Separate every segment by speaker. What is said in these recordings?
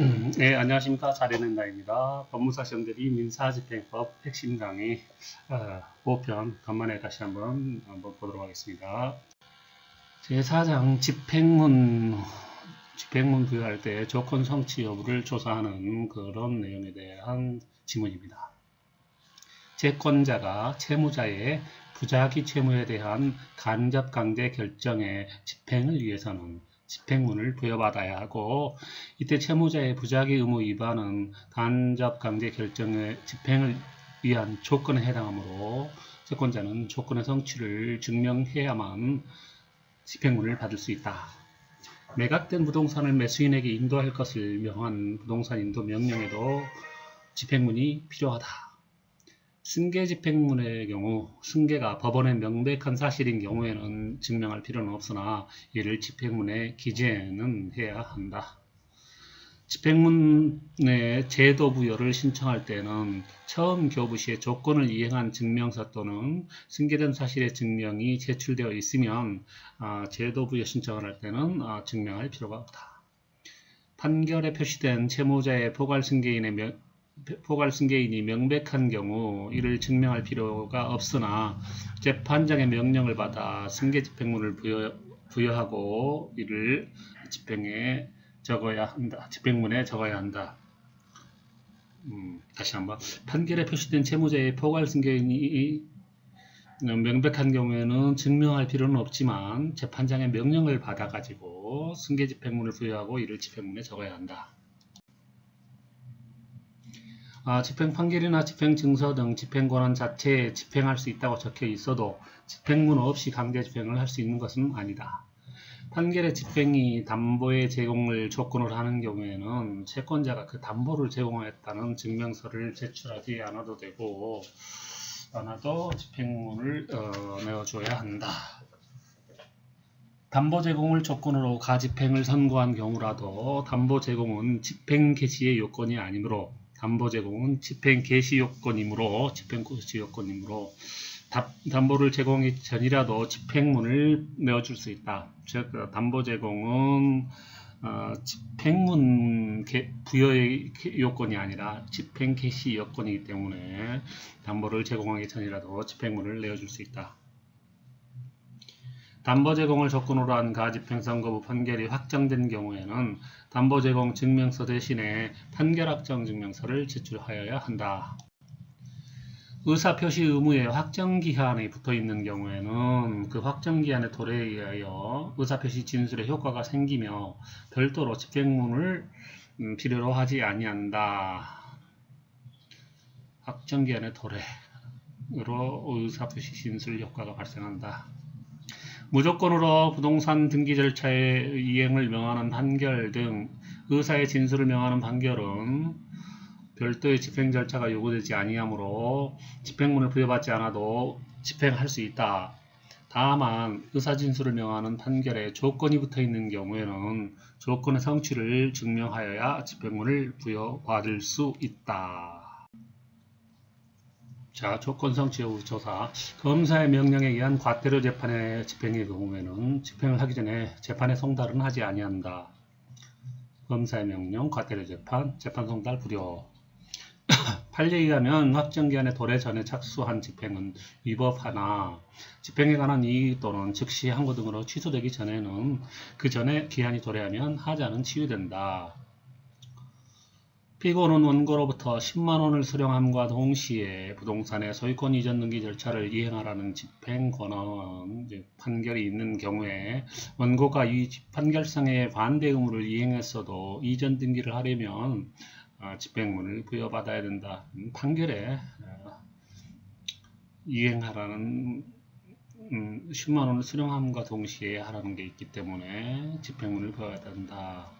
Speaker 1: 음, 네, 안녕하십니까. 자리는나입니다. 법무사 시험들이 민사집행법 핵심 강의 어, 5편 간만에 다시 한번 한번 보도록 하겠습니다. 제4장 집행문 집행문 부여할 때 조건 성취 여부를 조사하는 그런 내용에 대한 지문입니다. 채권자가 채무자의 부작위 채무에 대한 간접 강제 결정의 집행을 위해서는 집행문을 부여받아야 하고 이때 채무자의 부작위 의무 위반은 간접 강제 결정의 집행을 위한 조건에 해당하므로 채권자는 조건의 성취를 증명해야만 집행문을 받을 수 있다. 매각된 부동산을 매수인에게 인도할 것을 명한 부동산 인도 명령에도 집행문이 필요하다. 승계 집행문의 경우 승계가 법원의 명백한 사실인 경우에는 증명할 필요는 없으나 이를 집행문에 기재는 해야 한다. 집행문의 제도 부여를 신청할 때는 처음 교부 시에 조건을 이행한 증명서 또는 승계된 사실의 증명이 제출되어 있으면 아, 제도 부여 신청을 할 때는 아, 증명할 필요가 없다. 판결에 표시된 채무자의 포괄 승계인의 포괄 승계인이 명백한 경우 이를 증명할 필요가 없으나 재판장의 명령을 받아 승계 집행문을 부여, 부여 하고 이를 집행에 적어야 한다. 집행문에 적어야 한다. 음, 다시 한번 판결에 표시된 채무자의 포괄 승계인이 명백한 경우에는 증명할 필요는 없지만 재판장의 명령을 받아가지고 승계 집행문을 부여하고 이를 집행문에 적어야 한다. 아, 집행 판결이나 집행 증서 등 집행 권한 자체에 집행할 수 있다고 적혀 있어도 집행문 없이 강제 집행을 할 수 있는 것은 아니다. 판결의 집행이 담보의 제공을 조건으로 하는 경우에는 채권자가 그 담보를 제공하였다는 증명서를 제출하지 않아도 되고 않아도 집행문을 어, 내어줘야 한다. 담보 제공을 조건으로 가집행을 선고한 경우라도 담보 제공은 집행 개시의 요건이 아니므로 담보 제공은 집행 개시 요건이므로 집행 개시 요건이므로 담보를 제공하기 전이라도 집행문을 내어줄 수 있다. 즉 담보 제공은 어, 집행문 개, 부여의 요건이 아니라 집행 개시 요건이기 때문에 담보를 제공하기 전이라도 집행문을 내어줄 수 있다. 담보 제공을 조건으로 한 가집행선거부 판결이 확정된 경우에는 담보 제공 증명서 대신에 판결 확정 증명서를 제출하여야 한다. 의사 표시 의무에 확정 기한이 붙어 있는 경우에는 그 확정 기한의 도래에 의하여 의사 표시 진술에 효과가 생기며 별도로 집행문을 음, 필요로 하지 아니한다. 확정 기한의 도래로 의사 표시 진술 효과가 발생한다. 무조건으로 부동산 등기 절차의 이행을 명하는 판결 등 의사의 진술을 명하는 판결은 별도의 집행 절차가 요구되지 아니하므로 집행문을 부여받지 않아도 집행할 수 있다. 다만 의사 진술을 명하는 판결에 조건이 붙어 있는 경우에는 조건의 성취를 증명하여야 집행문을 부여받을 수 있다. 자, 조건 성취 여부 조사. 검사의 명령에 의한 과태료 재판의 집행의 경우에는 집행을 하기 전에 재판에 송달은 하지 아니한다. 검사의 명령, 과태료 재판, 재판 송달 불효. 판례에 의하면 확정기한의 도래 전에 착수한 집행은 위법하나 집행에 관한 이의 또는 즉시 항고 등으로 취소되기 전에는 그 전에 기한이 도래하면 하자는 치유된다. 피고는 원고로부터 10만원을 수령함과 동시에 부동산의 소유권 이전 등기 절차를 이행하라는 집행 권한 판결이 있는 경우에 원고가 이 판결상의 반대 의무를 이행했어도 이전 등기를 하려면 어, 집행문을 부여받아야 된다. 음, 판결에 어, 이행하라는 10만원을 음, 수령함과 동시에 하라는 게 있기 때문에 집행문을 부여해야 된다.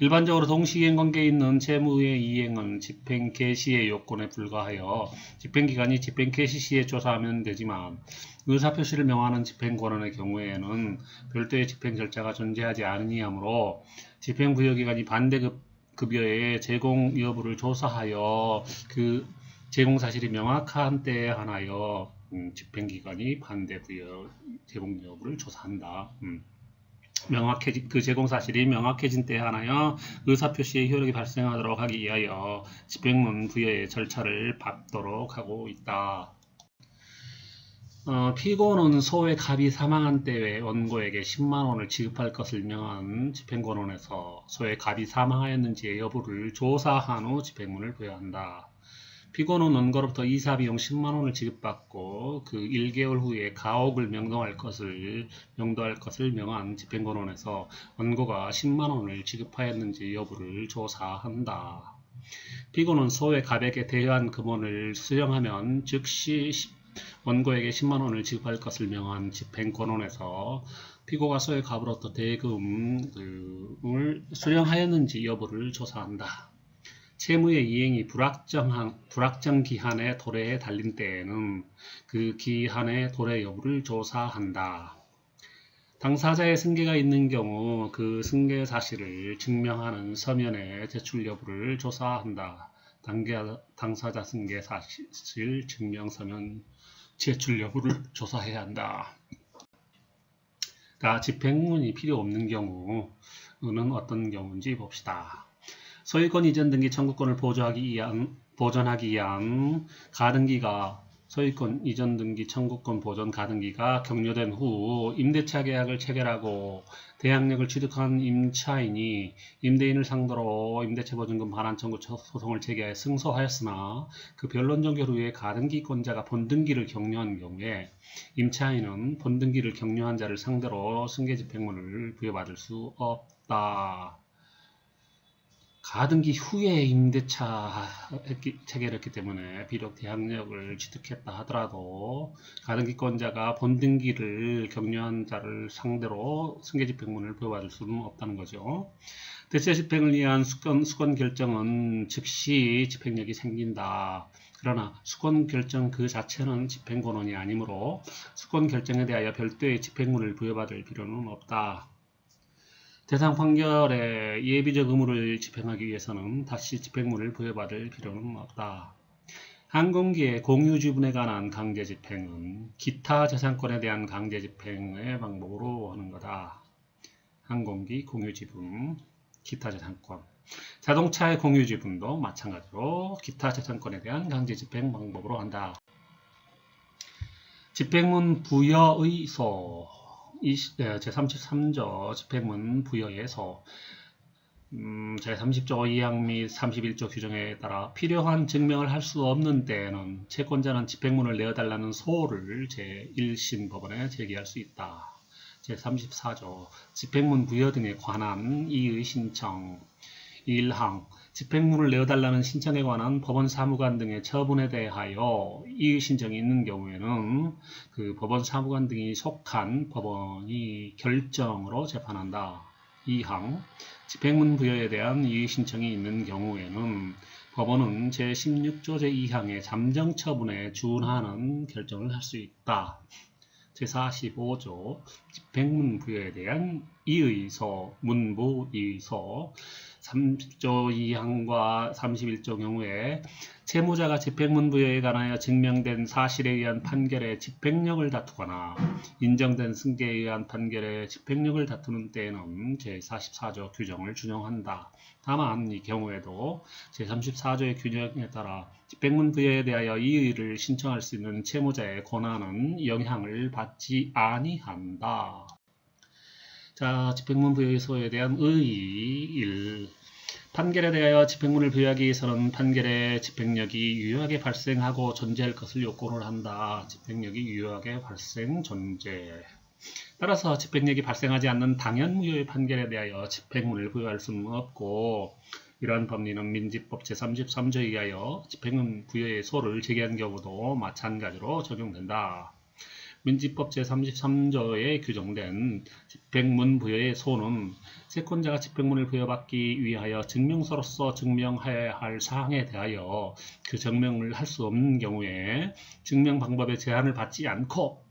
Speaker 1: 일반적으로 동시이행 관계에 있는 채무의 이행은 집행 개시의 요건에 불과하여 집행기관이 집행 개시 시에 조사하면 되지만 의사표시를 명하는 집행권한의 경우에는 별도의 집행 절차가 존재하지 않으므로 집행부여기관이 반대급여의 제공 여부를 조사하여 그 제공 사실이 명확한 때에 한하여 음, 집행기관이 반대 부여 제공 여부를 조사한다. 음. 명확해진 그 제공 사실이 명확해진 때에 한하여 의사 표시의 효력이 발생하도록 하기 위하여 집행문 부여의 절차를 밟도록 하고 있다. 어, 피고는 소의 갑이 사망한 때에 원고에게 10만 원을 지급할 것을 명한 집행권원에서 소의 갑이 사망하였는지의 여부를 조사한 후 집행문을 부여한다. 피고는 원고로부터 이사 비용 10만 원을 지급받고 그 1개월 후에 가옥을 명동할 것을 명도할 것을 명한 집행권원에서 원고가 10만 원을 지급하였는지 여부를 조사한다. 피고는 소의 갑에게 대여한 금원을 수령하면 즉시 원고에게 10만 원을 지급할 것을 명한 집행권원에서 피고가 소의 갑으로부터 대금을 수령하였는지 여부를 조사한다. 채무의 이행이 불확정한, 불확정 기한의 도래에 달린 때에는 그 기한의 도래 여부를 조사한다. 당사자의 승계가 있는 경우 그 승계 사실을 증명하는 서면의 제출 여부를 조사한다. 당계, 당사자 승계 사실 증명 서면 제출 여부를 조사해야 한다. 자, 집행문이 필요 없는 경우는 어떤 경우인지 봅시다. 소유권 이전 등기 청구권을 보조하기 위한, 보전하기 위한 가등기가 소유권 이전 등기 청구권 보전 가등기가 격려된 후 임대차 계약을 체결하고 대항력을 취득한 임차인이 임대인을 상대로 임대차 보증금 반환 청구 소송을 제기하여 승소하였으나 그 변론 종결 후에 가등기권자가 본등기를 격려한 경우에 임차인은 본등기를 격려한 자를 상대로 승계 집행문을 부여받을 수 없다. 가등기 후에 임대차 체결했기 때문에 비록 대항력을 취득했다 하더라도 가등기권자가 본등기를 격려한 자를 상대로 승계집행문을 부여받을 수는 없다는 거죠. 대체 집행을 위한 수권, 수권 결정은 즉시 집행력이 생긴다. 그러나 수권 결정 그 자체는 집행권원이 아니므로 수권 결정에 대하여 별도의 집행문을 부여받을 필요는 없다. 대상 판결의 예비적 의무를 집행하기 위해서는 다시 집행문을 부여받을 필요는 없다. 항공기의 공유 지분에 관한 강제 집행은 기타 재산권에 대한 강제 집행의 방법으로 하는 거다. 항공기 공유 지분, 기타 재산권. 자동차의 공유 지분도 마찬가지로 기타 재산권에 대한 강제 집행 방법으로 한다. 집행문 부여 의소 제33조 집행문 부여에서 음, 제30조 2항 및 31조 규정에 따라 필요한 증명을 할 수 없는 때에는 채권자는 집행문을 내어달라는 소를 제1심 법원에 제기할 수 있다. 제34조 집행문 부여 등에 관한 이의 신청 1항 집행문을 내어달라는 신청에 관한 법원 사무관 등의 처분에 대하여 이의 신청이 있는 경우에는 그 법원 사무관 등이 속한 법원이 결정으로 재판한다. 2항 집행문 부여에 대한 이의 신청이 있는 경우에는 법원은 제16조 제2항의 잠정 처분에 준하는 결정을 할 수 있다. 제45조 집행문 부여에 대한 이의서, 문부 이의서 30조 2항과 31조 경우에 채무자가 집행문 부여에 관하여 증명된 사실에 의한 판결의 집행력을 다투거나 인정된 승계에 의한 판결의 집행력을 다투는 때에는 제44조 규정을 준용한다. 다만 이 경우에도 제34조의 규정에 따라 집행문 부여에 대하여 이의를 신청할 수 있는 채무자의 권한은 영향을 받지 아니한다. 자, 집행문 부여소에 대한 의의 1. 판결에 대하여 집행문을 부여하기 위해서는 판결의 집행력이 유효하게 발생하고 존재할 것을 요건을 한다. 집행력이 유효하게 발생, 존재. 따라서 집행력이 발생하지 않는 당연무효의 판결에 대하여 집행문을 부여할 수는 없고 이러한 법리는 민지법 제33조에 의하여 집행문 부여의 소를 제기한 경우도 마찬가지로 적용된다. 민지법 제33조에 규정된 집행문 부여의 소는 채권자가 집행문을 부여받기 위하여 증명서로서 증명해야 할 사항에 대하여 그 증명을 할 수 없는 경우에 증명 방법의 제한을 받지 않고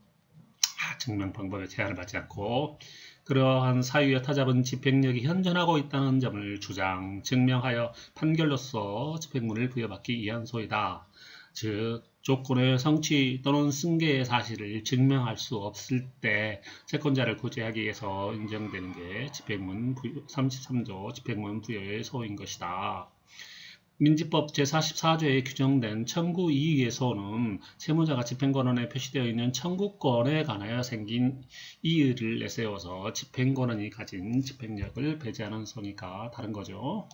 Speaker 1: 아, 증명 방법의 제한을 받지 않고 그러한 사유에 타잡은 집행력이 현존하고 있다는 점을 주장, 증명하여 판결로서 집행문을 부여받기 위한 소이다. 즉 조건의 성취 또는 승계의 사실을 증명할 수 없을 때 채권자를 구제하기 위해서 인정되는 게 집행문 부여, 33조 집행문 부여의 소인 것이다. 민지법 제44조에 규정된 청구 소는 채무자가 집행권원에 표시되어 있는 청구권에 관하여 생긴 이의를 내세워서 집행권원이 가진 집행력을 배제하는 소니까 다른 거죠.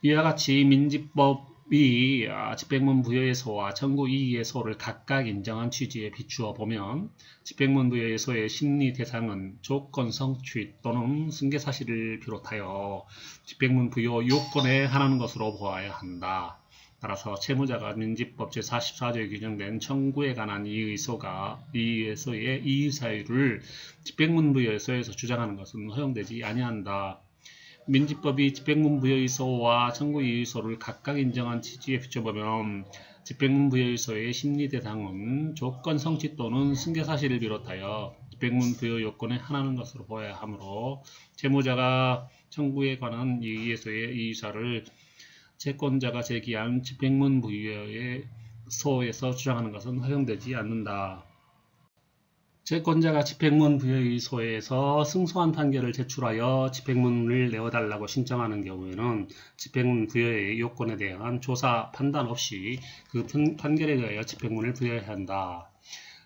Speaker 1: 이와 같이 민지법 이 아, 집행문 부여의 소와 청구 이의의 소를 각각 인정한 취지에 비추어 보면 집행문 부여의 소의 심리 대상은 조건 성취 또는 승계 사실을 비롯하여 집행문 부여 요건에 한하는 것으로 보아야 한다. 따라서 채무자가 민지법 제44조에 규정된 청구에 관한 이의소가 이의소의 이의사유를 집행문 부여의 소에서 주장하는 것은 허용되지 아니한다. 민지법이 집행문 부여의소와 청구 이의소를 각각 인정한 취지에 비춰보면 집행문 부여의소의 심리 대상은 조건 성취 또는 승계 사실을 비롯하여 집행문 부여 요건에 한하는 것으로 보아야 하므로 채무자가 청구에 관한 이의소의 이의사를 채권자가 제기한 집행문 부여의 소에서 주장하는 것은 허용되지 않는다. 채권자가 집행문 부여의 소에서 승소한 판결을 제출하여 집행문을 내어달라고 신청하는 경우에는 집행문 부여의 요건에 대한 조사 판단 없이 그 판- 판결에 의하여 집행문을 부여해야 한다.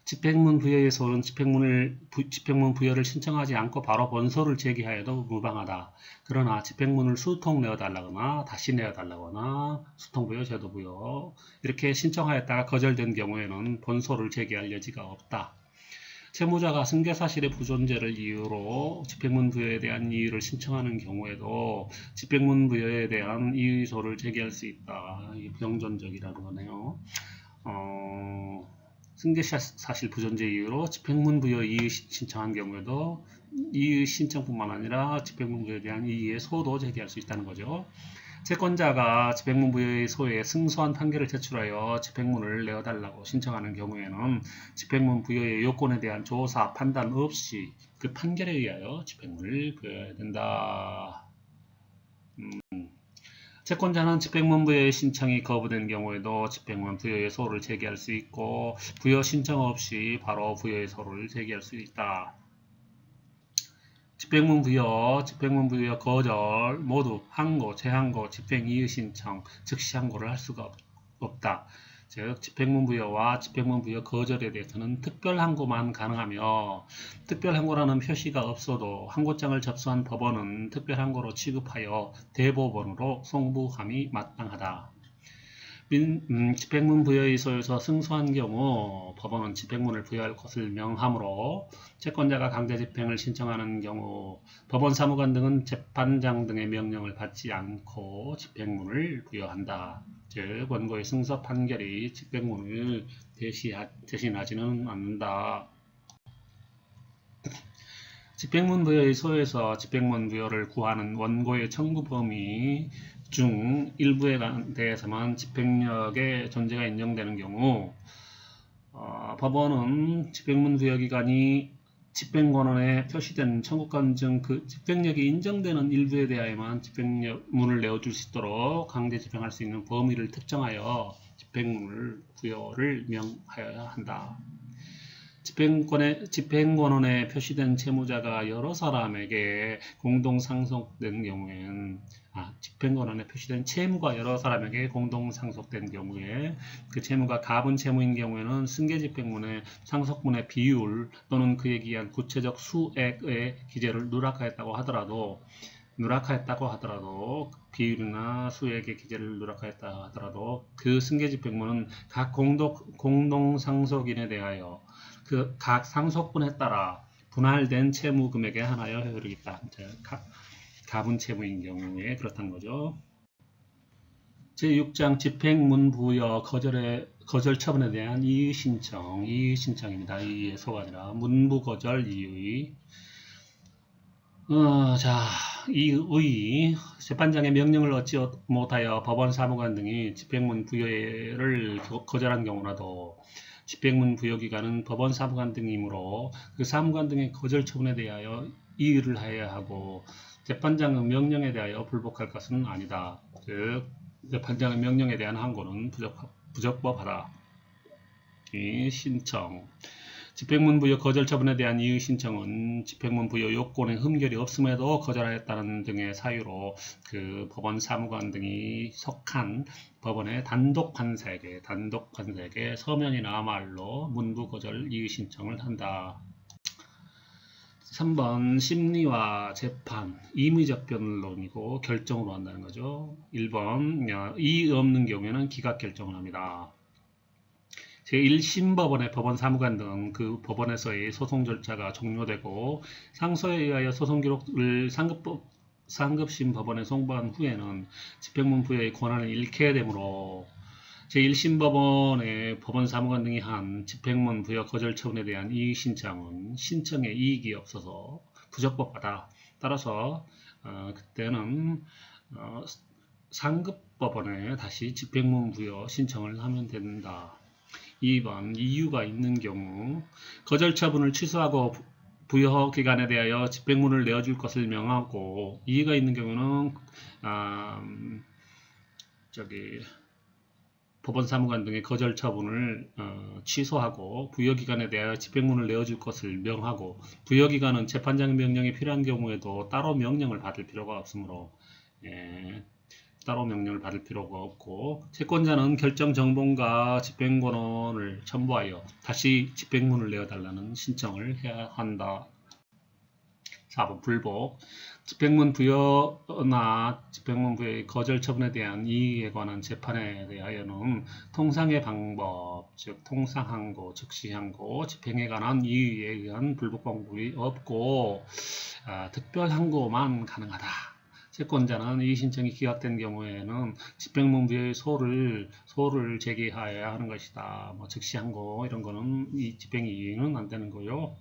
Speaker 1: 집행문 부여의소는 집행문을 부- 집행문 부여를 신청하지 않고 바로 본소를 제기하여도 무방하다. 그러나 집행문을 수통 내어달라거나 다시 내어달라거나 수통 부여, 제도 부여 이렇게 신청하였다가 거절된 경우에는 본소를 제기할 여지가 없다. 채무자가 승계 사실의 부존재를 이유로 집행문 부여에 대한 이의를 신청하는 경우에도 집행문 부여에 대한 이의소를 제기할 수 있다. 이게 부정전적이라는 거네요. 어, 승계 사실 부존재 이유로 집행문 부여 이의 시- 신청한 경우에도 이의 신청뿐만 아니라 집행문 부여에 대한 이의의 소도 제기할 수 있다는 거죠. 채권자가 집행문 부여의 소에 승소한 판결을 제출하여 집행문을 내어달라고 신청하는 경우에는 집행문 부여의 요건에 대한 조사 판단 없이 그 판결에 의하여 집행문을 부여해야 된다. 음, 채권자는 집행문 부여의 신청이 거부된 경우에도 집행문 부여의 소를 제기할 수 있고 부여 신청 없이 바로 부여의 소를 제기할 수 있다. 집행문 부여, 집행문 부여 거절 모두 항고, 재항고, 집행 이의 신청, 즉시 항고를 할 수가 없, 없다. 즉 집행문 부여와 집행문 부여 거절에 대해서는 특별 항고만 가능하며 특별 항고라는 표시가 없어도 항고장을 접수한 법원은 특별 항고로 취급하여 대법원으로 송부함이 마땅하다. 민, 음, 집행문 부여의 소에서 승소한 경우 법원은 집행문을 부여할 것을 명하므로 채권자가 강제 집행을 신청하는 경우 법원 사무관 등은 재판장 등의 명령을 받지 않고 집행문을 부여한다. 즉 원고의 승소 판결이 집행문을 대시하, 대신하지는 않는다. 집행문 부여의 소에서 집행문 부여를 구하는 원고의 청구 범위 중 일부에 관- 대해서만 집행력의 존재가 인정되는 경우 어, 법원은 집행문 부여 기간이 집행권원에 표시된 청구권 중 그 집행력이 인정되는 일부에 대하여만 집행문을 내어줄 수 있도록 강제 집행할 수 있는 범위를 특정하여 집행문을 부여를 명하여야 한다. 집행권에, 집행권원에 표시된 채무자가 여러 사람에게 공동 상속된 경우엔 아, 집행권원에 표시된 채무가 여러 사람에게 공동 상속된 경우에 그 채무가 가분 채무인 경우에는 승계 집행문의 상속분의 비율 또는 그에 기한 구체적 수액의 기재를 누락하였다고 하더라도 누락하였다고 하더라도 비율이나 수액의 기재를 누락하였다 하더라도 그 승계 집행문은 각 공동 공동 상속인에 대하여 그 각 상속분에 따라 분할된 채무 금액에 한하여 효력이 있다. 자, 가, 가분 채무인 경우에 그렇다는 거죠. 제6장 집행문 부여 거절의 거절 처분에 대한 이의 신청, 이의 신청입니다. 이의 소가 아니라 문부 거절 이의. 어, 자, 이 의 재판장의 명령을 얻지 못하여 법원 사무관 등이 집행문 부여를 거- 거절한 경우라도 집행문 부여 기간은 법원 사무관 등이므로 그 사무관 등의 거절 처분에 대하여 이의를 해야 하고 재판장의 명령에 대하여 불복할 것은 아니다. 즉 재판장의 명령에 대한 항고는 부적, 부적법하다. 이 신청. 집행문 부여 거절 처분에 대한 이의 신청은 집행문 부여 요건에 흠결이 없음에도 거절하였다는 등의 사유로 그 법원 사무관 등이 속한 법원의 단독 판사에게 단독 판사에게 서면이나 말로 문부 거절 이의 신청을 한다. 3번 심리와 재판, 임의적 변론이고 결정으로 한다는 거죠. 1번 이의 없는 경우에는 기각 결정을 합니다. 제1심법원의 법원 사무관 등 그 법원에서의 소송 절차가 종료되고 상소에 의하여 소송 기록을 상급법 상급심 법원에 송부한 후에는 집행문 부여의 권한을 잃게 되므로 제1심 법원의 법원 사무관 등이 한 집행문 부여 거절 처분에 대한 이의 신청은 신청에 이익이 없어서 부적법하다. 따라서 어, 그때는 어, 상급 법원에 다시 집행문 부여 신청을 하면 된다. 2번 이유가 있는 경우 거절 처분을 취소하고 부여 기간에 대하여 집행문을 내어줄 것을 명하고 이유가 있는 경우는 아, 음, 저기 법원 사무관 등의 거절 처분을 어, 취소하고 부여 기간에 대하여 집행문을 내어줄 것을 명하고 부여 기간은 재판장 명령이 필요한 경우에도 따로 명령을 받을 필요가 없으므로 예, 따로 명령을 받을 필요가 없고 채권자는 결정 정본과 집행권원을 첨부하여 다시 집행문을 내어달라는 신청을 해야 한다. 4번 불복 집행문 부여나 집행문 부여의 거절 처분에 대한 이의에 관한 재판에 대하여는 통상의 방법, 즉 통상항고, 즉시항고, 집행에 관한 이의에 의한 불복 방법이 없고 아, 특별항고만 가능하다. 채권자는 이 신청이 기각된 경우에는 집행문부의 소를 소를 제기하여야 하는 것이다. 뭐 즉시항고 이런 거는 이 집행 이의는 안 되는 거요.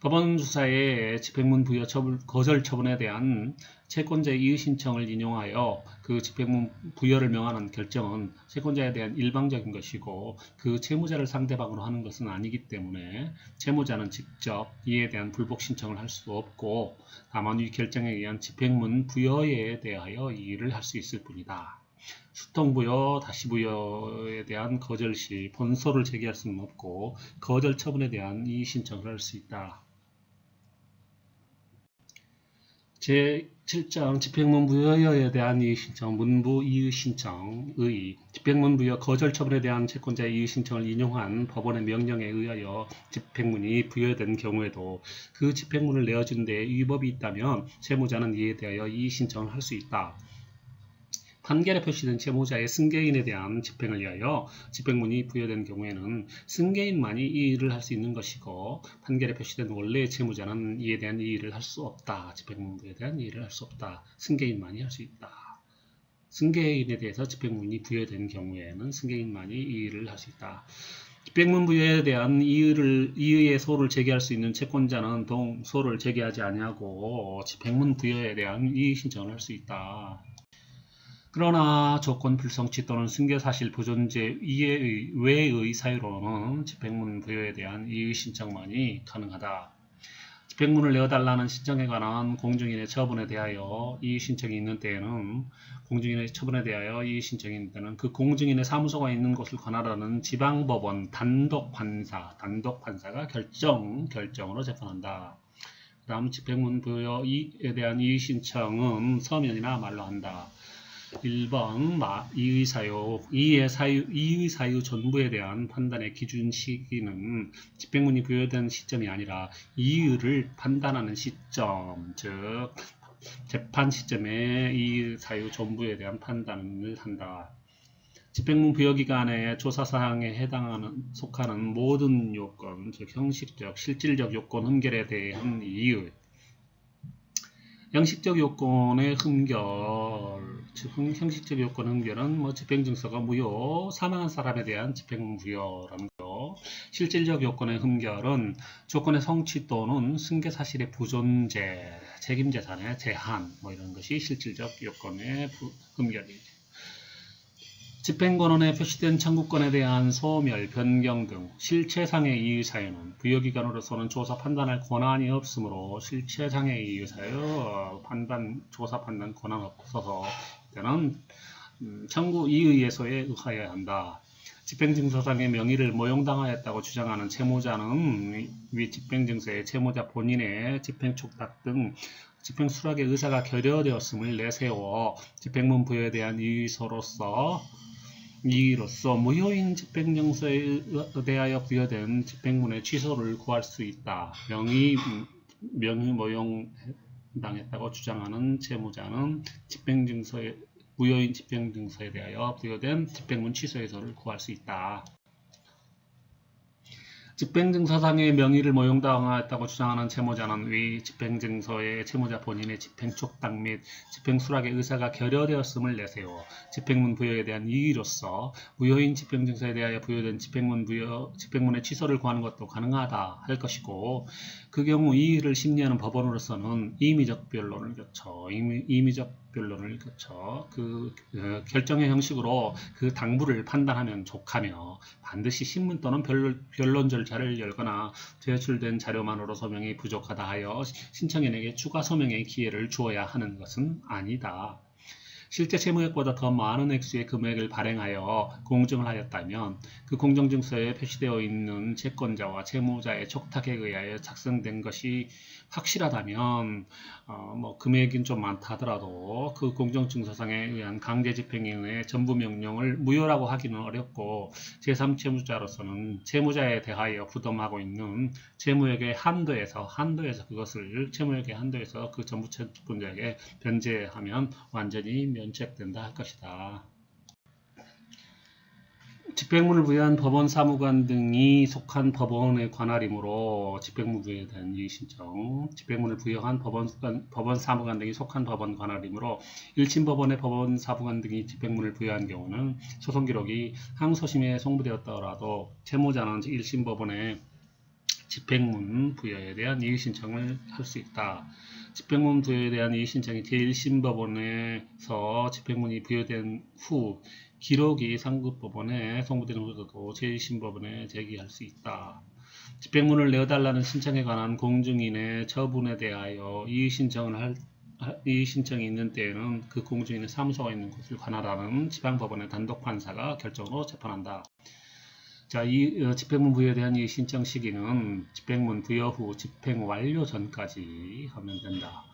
Speaker 1: 법원 수사의 집행문 부여 처분, 거절 처분에 대한 채권자의 이의 신청을 인용하여 그 집행문 부여를 명하는 결정은 채권자에 대한 일방적인 것이고 그 채무자를 상대방으로 하는 것은 아니기 때문에 채무자는 직접 이에 대한 불복 신청을 할 수 없고 다만 이 결정에 의한 집행문 부여에 대하여 이의를 할 수 있을 뿐이다. 수통부여, 다시부여에 대한 거절 시 본소를 제기할 수는 없고 거절 처분에 대한 이의 신청을 할 수 있다. 제7장 집행문 부여에 대한 이의 신청, 문부 이의 신청의 집행문 부여 거절 처분에 대한 채권자의 이의 신청을 인용한 법원의 명령에 의하여 집행문이 부여된 경우에도 그 집행문을 내어준 데 위법이 있다면 채무자는 이에 대하여 이의 신청을 할 수 있다. 판결에 표시된 채무자의 승계인에 대한 집행을 위하여 집행문이 부여된 경우에는 승계인만이 이 일을 할 수 있는 것이고 판결에 표시된 원래의 채무자는 이에 대한 이의를 할 수 없다. 집행문부에 대한 이의를 할 수 없다. 승계인만이 할 수 있다. 승계인에 대해서 집행문이 부여된 경우에는 승계인만이 이의를 할 수 있다. 집행문 부여에 대한 이의를, 이의의 소를 제기할 수 있는 채권자는 동 소를 제기하지 아니하고 집행문 부여에 대한 이의 신청을 할 수 있다. 그러나 조건 불성취 또는 승계사실 보존제 이해의 외의 사유로는 집행문 부여에 대한 이의 신청만이 가능하다. 집행문을 내어달라는 신청에 관한 공증인의 처분에 대하여 이의 신청이 있는 때에는 공증인의 처분에 대하여 이의 신청이 있는 때는 그 공증인의 사무소가 있는 곳을 관할하는 지방법원 단독 판사, 단독 판사가 결정, 결정으로 재판한다. 그 다음 집행문 부여에 대한 이의 신청은 서면이나 말로 한다. 1번 이의 사유, 이의 사유, 이의 사유 전부에 대한 판단의 기준 시기는 집행문이 부여된 시점이 아니라 이의를 판단하는 시점, 즉 재판 시점에 이의 사유 전부에 대한 판단을 한다. 집행문 부여 기간의 조사 사항에 해당하는 속하는 모든 요건, 즉 형식적, 실질적 요건 흠결에 대한 이의 형식적 요건의 흠결, 즉 형식적 요건 흠결은 뭐 집행증서가 무효, 사망한 사람에 대한 집행부여라는 거. 실질적 요건의 흠결은 조건의 성취 또는 승계 사실의 부존재, 책임재산의 제한, 뭐 이런 것이 실질적 요건의 흠결이죠. 집행권원에 표시된 청구권에 대한 소멸, 변경 등 실체상의 이의사유는 부여기관으로서는 조사 판단할 권한이 없으므로 실체상의 이의사유 판단, 조사 판단 권한 없어서 때는 음, 청구 이의에서에 의하여야 한다. 집행증서상의 명의를 모용당하였다고 주장하는 채무자는 위 집행증서에 채무자 본인의 집행촉탁 등 집행 수락의 의사가 결여되었음을 내세워 집행문 부여에 대한 이의서로서 이로써 무효인 집행정서에 대하여 부여된 집행문의 취소를 구할 수 있다. 명의 명의 모용 당했다고 주장하는 채무자는 집행증서에 무효인 집행증서에 대하여 부여된 집행문 취소의서를 구할 수 있다. 집행증서상의 명의를 모용당하였다고 주장하는 채무자는 위 집행증서에 채무자 본인의 집행촉당 및 집행수락의 의사가 결여되었음을 내세워 집행문 부여에 대한 이의로서 무효인 집행증서에 대하여 부여된 집행문 부여, 집행문의 취소를 구하는 것도 가능하다 할 것이고 그 경우 이의를 심리하는 법원으로서는 임의적 변론을 거쳐 임의, 임의적 변론을 거쳐 그 어, 결정의 형식으로 그 당부를 판단하면 족하며 반드시 신문 또는 변론, 절차를 열거나 제출된 자료만으로 소명이 부족하다 하여 신청인에게 추가 소명의 기회를 주어야 하는 것은 아니다. 실제 채무액보다 더 많은 액수의 금액을 발행하여 공증을 하였다면 그 공정증서에 표시되어 있는 채권자와 채무자의 촉탁에 의하여 작성된 것이 확실하다면 어, 뭐 금액은 좀 많다 하더라도 그 공정증서상에 의한 강제 집행에 의해 전부 명령을 무효라고 하기는 어렵고 제3채무자로서는 채무자에 대하여 부담하고 있는 채무액의 한도에서 한도에서 그것을 채무액의 한도에서 그 전부 채권자에게 변제하면 완전히 면책된다 할 것이다. 집행문을 부여한 법원 사무관 등이 속한 법원의 관할이므로 집행문 부여에 대한 이의신청, 집행문을 부여한 법원, 법원 사무관 등이 속한 법원 관할이므로 1심 법원의 법원 사무관 등이 집행문을 부여한 경우는 소송 기록이 항소심에 송부되었더라도 채무자는 1심 법원의 집행문 부여에 대한 이의신청을 할 수 있다. 집행문 부여에 대한 이의신청이 제1심 법원에서 집행문이 부여된 후 기록이 상급법원에 송부되는 후에도 제1심법원에 제기할 수 있다. 집행문을 내어달라는 신청에 관한 공증인의 처분에 대하여 이의신청을 할이 신청이 있는 때에는 그 공증인의 사무소가 있는 곳을 관할하는 지방법원의 단독 판사가 결정으로 재판한다. 자, 이 어, 집행문 부여에 대한 이 신청 시기는 집행문 부여 후 집행 완료 전까지 하면 된다.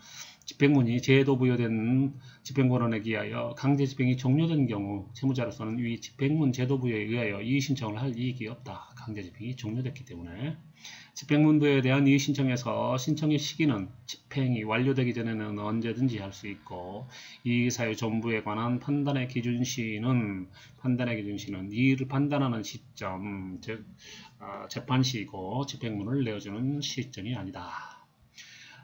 Speaker 1: 집행문이 제도 부여된 집행권원에 기하여 강제 집행이 종료된 경우 채무자로서는 이 집행문 제도 부여에 의하여 이의 신청을 할 이익이 없다. 강제 집행이 종료됐기 때문에 집행문 부여에 대한 이의 신청에서 신청의 시기는 집행이 완료되기 전에는 언제든지 할 수 있고 이의 사유 전부에 관한 판단의 기준 시는 판단의 기준 시는 이의를 판단하는 시점 즉 어, 재판 시이고 집행문을 내어주는 시점이 아니다.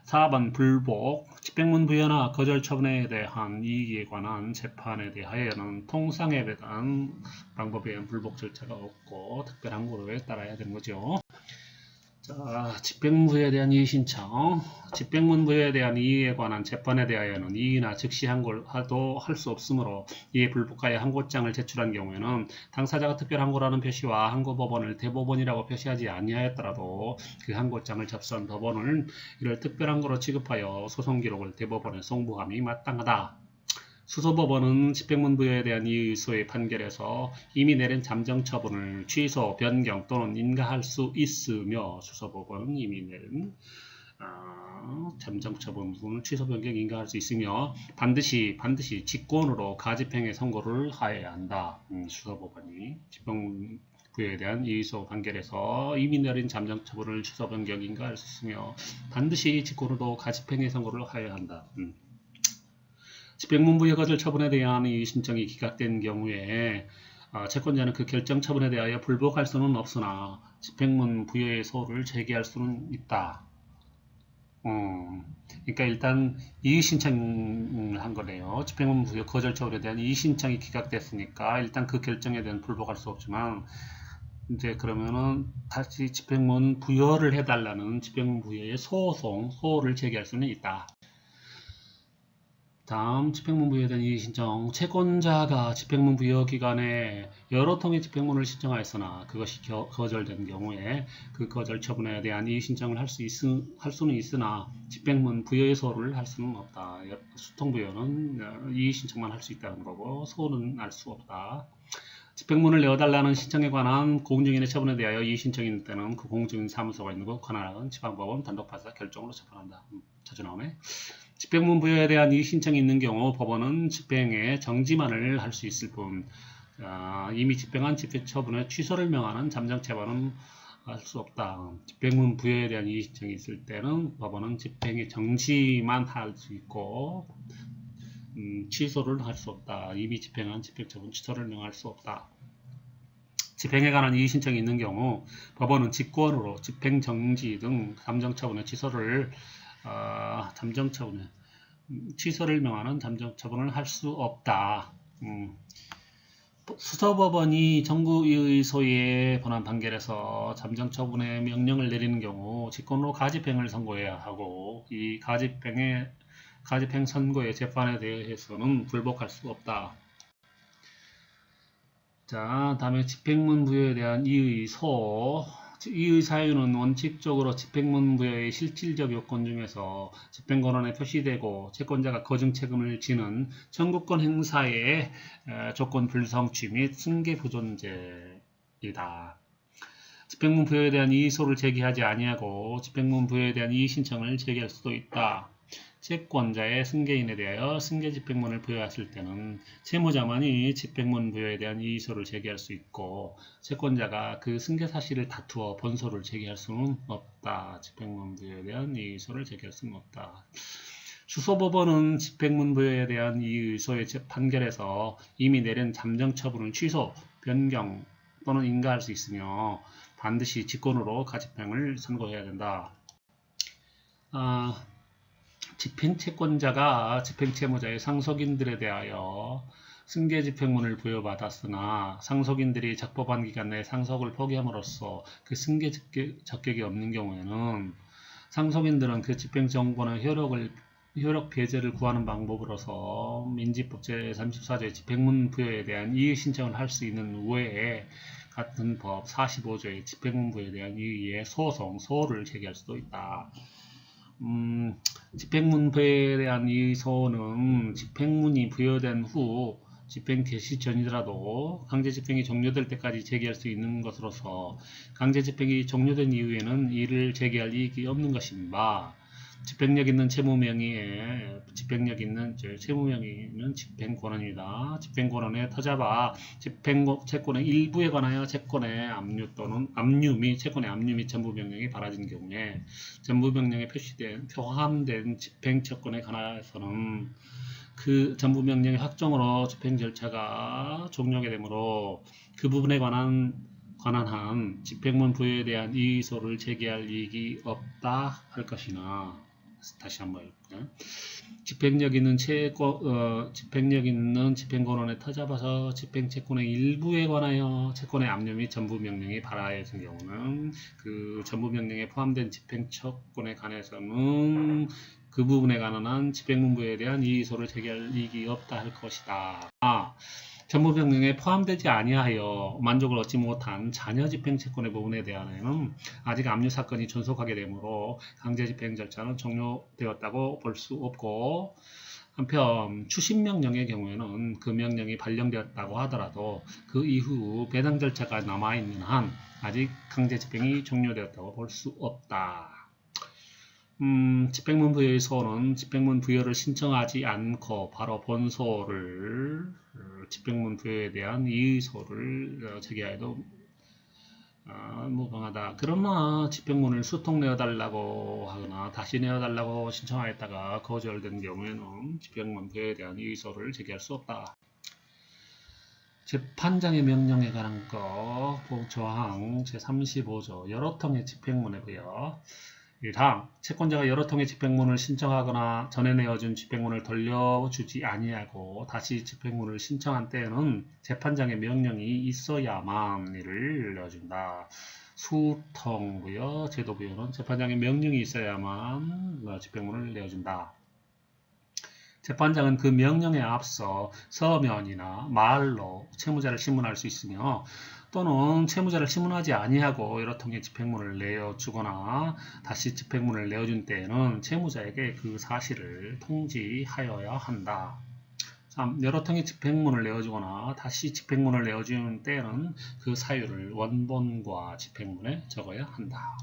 Speaker 1: 4번 불복, 집행문 부여나 거절 처분에 대한 이익에 관한 재판에 대하여는 통상에 대한 방법에 불복 절차가 없고 특별한 거로에 따라야 되는 거죠. 자, 집행문부에 대한 이의신청. 집행문부에 대한 이의에 관한 재판에 대하여는 이의나 즉시 항고도 할 수 없으므로 이에 불복하여 항고장을 제출한 경우에는 당사자가 특별 항고라는 표시와 항고법원을 대법원이라고 표시하지 아니하였더라도 그 항고장을 접수한 법원은 이를 특별 항고로 취급하여 소송 기록을 대법원에 송부함이 마땅하다. 수소법원은 집행문 부여에 대한 이의소의 판결에서 이미 내린 잠정 처분을 취소, 변경 또는 인가할 수 있으며 수소법원은 이미 내린 어, 잠정 처분을 취소, 변경, 인가할 수 있으며 반드시 반드시 직권으로 가집행의 선고를 하여야 한다. 음, 수소법원이 집행문 부여에 대한 이의소 판결에서 이미 내린 잠정 처분을 취소, 변경, 인가 할 수 있으며 반드시 직권으로 가집행의 선고를 하여야 한다. 음. 집행문부의 거절 처분에 대한 이 신청이 기각된 경우에 어, 채권자는 그 결정 처분에 대하여 불복할 수는 없으나 집행문 부여의 소를 제기할 수는 있다. 음, 그러니까 일단 이의 신청을 한 거네요. 집행문 부여 거절 처분에 대한 이의 신청이 기각됐으니까 일단 그 결정에 대한 불복할 수 없지만 이제 그러면은 다시 집행문 부여를 해달라는 집행문 부여의 소송, 소를 제기할 수는 있다. 다음 집행문 부여에 대한 이의신청 채권자가 집행문 부여 기간에 여러 통의 집행문을 신청하였으나 그것이 겨, 거절된 경우에 그 거절 처분에 대한 이의신청을 할, 수할 수는 있으나 집행문 부여의 소를 할 수는 없다. 수통 부여는 이의신청만 할 수 있다는 거고 소는 할수 없다. 집행문을 내어달라는 신청에 관한 공증인의 처분에 대하여 이 신청이 있는 때는 그 공증인 사무소가 있는 곳 관할은 지방법원 단독 판사 결정으로 처분한다. 음, 자주 나오네. 집행문 부여에 대한 이 신청이 있는 경우 법원은 집행의 정지만을 할 수 있을 뿐 아, 이미 집행한 집행 처분의 취소를 명하는 잠정처분은 할 수 없다. 집행문 부여에 대한 이의 신청이 있을 때는 법원은 집행의 정지만 할 수 있고 음, 취소를 할 수 없다. 이미 집행한 집행처분 취소를 명할 수 없다. 집행에 관한 이의 신청이 있는 경우 법원은 직권으로 집행정지 등 잠정처분의 취소를 어, 잠정 처분의 음, 취소를 명하는 잠정 처분을 할 수 없다. 음, 수서법원이 정부의소에 본안 판결에서 잠정 처분의 명령을 내리는 경우 직권으로 가집행을 선고해야 하고 이 가집행의 가집행 선고의 재판에 대해서는 불복할 수 없다. 자, 다음에 집행문 부여에 대한 이의소. 이의 사유는 원칙적으로 집행문 부여의 실질적 요건 중에서 집행권원에 표시되고 채권자가 거증 책임을 지는 청구권 행사의 조건 불성취 및 승계 부존재이다. 집행문 부여에 대한 이의소를 제기하지 아니하고 집행문 부여에 대한 이의 신청을 제기할 수도 있다. 채권자의 승계인에 대하여 승계 집행문을 부여했을 때는 채무자만이 집행문 부여에 대한 이의소를 제기할 수 있고 채권자가 그 승계 사실을 다투어 본소를 제기할 수는 없다. 집행문 부여에 대한 이의소를 제기할 수는 없다. 주소법원은 집행문 부여에 대한 이의소의 판결에서 이미 내린 잠정 처분을 취소, 변경 또는 인가할 수 있으며 반드시 직권으로 가집행을 선고해야 된다. 아, 집행채권자가 집행채무자의 상속인들에 대하여 승계 집행문을 부여받았으나 상속인들이 적법한 기간 내에 상속을 포기함으로써 그 승계 적격이 없는 경우에는 상속인들은 그 집행정권의 효력을 효력 배제를 구하는 방법으로서 민지법 제34조의 집행문 부여에 대한 이의 신청을 할 수 있는 외에 같은 법 45조의 집행문 부여에 대한 이의의 소송, 소를 제기할 수도 있다. 음, 집행문 부여에 대한 이의소는 집행문이 부여된 후 집행 개시 전이더라도 강제 집행이 종료될 때까지 제기할 수 있는 것으로서 강제 집행이 종료된 이후에는 이를 제기할 이익이 없는 것입니다. 집행력 있는 채무 명의에 집행력 있는 채무 명의는 집행 권한입니다. 집행 권한에 터잡아 집행 채권의 일부에 관하여 채권의 압류 또는 압류 및 채권의 압류 및 전부 명령이 바라진 경우에 전부 명령에 표시된 포함된 집행 채권에 관하여서는 그 전부 명령의 확정으로 집행 절차가 종료하게 되므로 그 부분에 관한 관한 한 집행문 부여에 대한 이의소를 제기할 이익이 없다 할 것이나 다시 한번 해볼까요? 집행력 있는 채권, 어, 집행력 있는 집행권원에 터잡아서 집행채권의 일부에 관하여 채권의 압류 및 전부 명령이 발하여진 경우는 그 전부 명령에 포함된 집행채권에 관해서는 그 부분에 관한 집행문부에 대한 이의소를 제기할 이익이 없다 할 것이다. 아, 전부명령에 포함되지 아니하여 만족을 얻지 못한 자녀 집행 채권의 부분에 대한에는 아직 압류 사건이 존속하게 되므로 강제 집행 절차는 종료되었다고 볼 수 없고 한편 추심 명령의 경우에는 그 명령이 발령되었다고 하더라도 그 이후 배당 절차가 남아있는 한 아직 강제 집행이 종료되었다고 볼 수 없다. 음, 집행문 부여의 소는 집행문 부여를 신청하지 않고 바로 본소를 어, 집행문 부여에 대한 이의소를 어, 제기하여도 어, 무방하다. 그러나 집행문을 수통 내어달라고 하거나 다시 내어달라고 신청하였다가 거절된 경우에는 집행문 부여에 대한 이의소를 제기할 수 없다. 재판장의 명령에 관한 거 조항 제35조 여러 통의 집행문에 부여 1항 채권자가 여러 통의 집행문을 신청하거나 전에 내어준 집행문을 돌려주지 아니하고 다시 집행문을 신청한 때에는 재판장의 명령이 있어야만 이를 내어준다. 수통부여 제도부여는 재판장의 명령이 있어야만 집행문을 내어준다. 재판장은 그 명령에 앞서 서면이나 말로 채무자를 신문할 수 있으며 또는 채무자를 신문하지 아니하고 여러 통의 집행문을 내어주거나 다시 집행문을 내어준 때에는 채무자에게 그 사실을 통지하여야 한다. 3. 여러 통의 집행문을 내어주거나 다시 집행문을 내어주는 때에는 그 사유를 원본과 집행문에 적어야 한다.